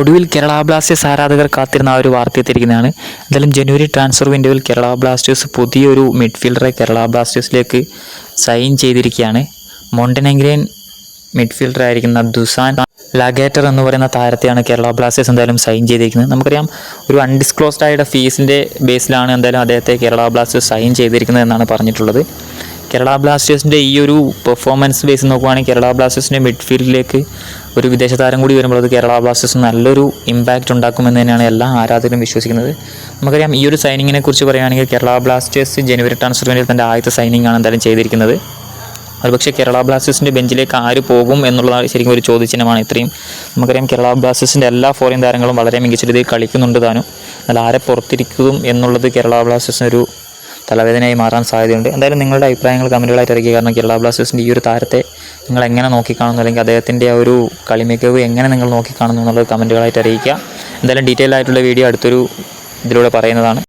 ഒടുവിൽ കേരള ബ്ലാസ്റ്റേഴ്സ് ആരാധകർ കാത്തിരുന്ന ആ ഒരു വാർത്ത എത്തിയിരിക്കുന്നതാണ് എന്തായാലും ജനുവരി ട്രാൻസ്ഫർ വിൻഡോയിൽ കേരള ബ്ലാസ്റ്റേഴ്സ് പുതിയൊരു മിഡ്ഫീൽഡറെ കേരള ബ്ലാസ്റ്റേഴ്സിലേക്ക് സൈൻ ചെയ്തിരിക്കുകയാണ്. മോണ്ടനെഗ്രേൻ മിഡ്ഫീൽഡർ ആയിരിക്കുന്ന ദുസാൻ ലാഗേറ്റർ എന്ന് പറയുന്ന താരത്തെയാണ് കേരള ബ്ലാസ്റ്റേഴ്സ് എന്തായാലും സൈൻ ചെയ്തിരിക്കുന്നത്. നമുക്കറിയാം ഒരു അൺഡിസ്ക്ലോസ്ഡ് ആയിട്ട് ഫീസിന്റെ ബേസിലാണ് എന്തായാലും അദ്ദേഹത്തെ കേരള ബ്ലാസ്റ്റേഴ്സ് സൈൻ ചെയ്തിരിക്കുന്നത് എന്നാണ് പറഞ്ഞിട്ടുള്ളത്. കേരള ബ്ലാസ്റ്റേഴ്സിന്റെ ഈ ഒരു പെർഫോമൻസ് ബേസ് നോക്കുവാണെങ്കിൽ കേരള ബ്ലാസ്റ്റേഴ്സിന്റെ മിഡ്ഫീൽഡിലേക്ക് ഒരു വിദേശ താരം കൂടി വരുമ്പോൾ അത് കേരള ബ്ലാസ്റ്റേഴ്സ് നല്ലൊരു ഇമ്പാക്റ്റ് ഉണ്ടാക്കുമെന്ന് തന്നെയാണ് എല്ലാ ആരാധകരും വിശ്വസിക്കുന്നത്. നമുക്കറിയാം ഈ ഒരു സൈനിങ്ങിനെ കുറിച്ച് പറയുകയാണെങ്കിൽ കേരള ബ്ലാസ്റ്റേഴ്സ് ജനുവരി ട്രാൻസ്ഫർ വേണ്ടി തന്റെ ആദ്യത്തെ സൈനിങ് ആണ് എന്തായാലും ചെയ്തിരിക്കുന്നത്. ഒരുപക്ഷെ കേരള ബ്ലാസ്റ്റേഴ്സിന്റെ ബെഞ്ചിലേക്ക് ആര് പോകും എന്നുള്ളതാണ് ശരിക്കും ഒരു ചോദ്യചിഹ്നമാണ്. ഇത്രയും നമുക്കറിയാം കേരള ബ്ലാസ്റ്റേഴ്സിന്റെ എല്ലാ ഫോറിൻ താരങ്ങളും വളരെ മികച്ച രീതിയിൽ കളിക്കുന്നുണ്ട് താനും. എന്നാൽ ആരെ പുറത്തിരിക്കും എന്നുള്ളത് കേരള ബ്ലാസ്റ്റേഴ്സിന് ഒരു തലവേദനയായി മാറാൻ സാധ്യതയുണ്ട്. എന്തായാലും നിങ്ങളുടെ അഭിപ്രായങ്ങൾ കമന്റുകളായിട്ട് ഇറക്കി കാരണം കേരള ബ്ലാസ്റ്റേഴ്സിന്റെ ഈ ഒരു താരത്തെ നിങ്ങൾ എങ്ങനെ നോക്കിക്കാണുന്നു? അല്ലെങ്കിൽ അദ്ദേഹത്തിന്റെ ആ ഒരു കളിമികവ് എങ്ങനെ നിങ്ങൾ നോക്കിക്കാണുന്നു എന്നുള്ളത് കമന്റുകളായിട്ട് അറിയിക്കുക. എന്തായാലും ഡീറ്റെയിൽ ആയിട്ടുള്ള വീഡിയോ അടുത്തൊരു ഇതിലൂടെ പറയുന്നതാണ്.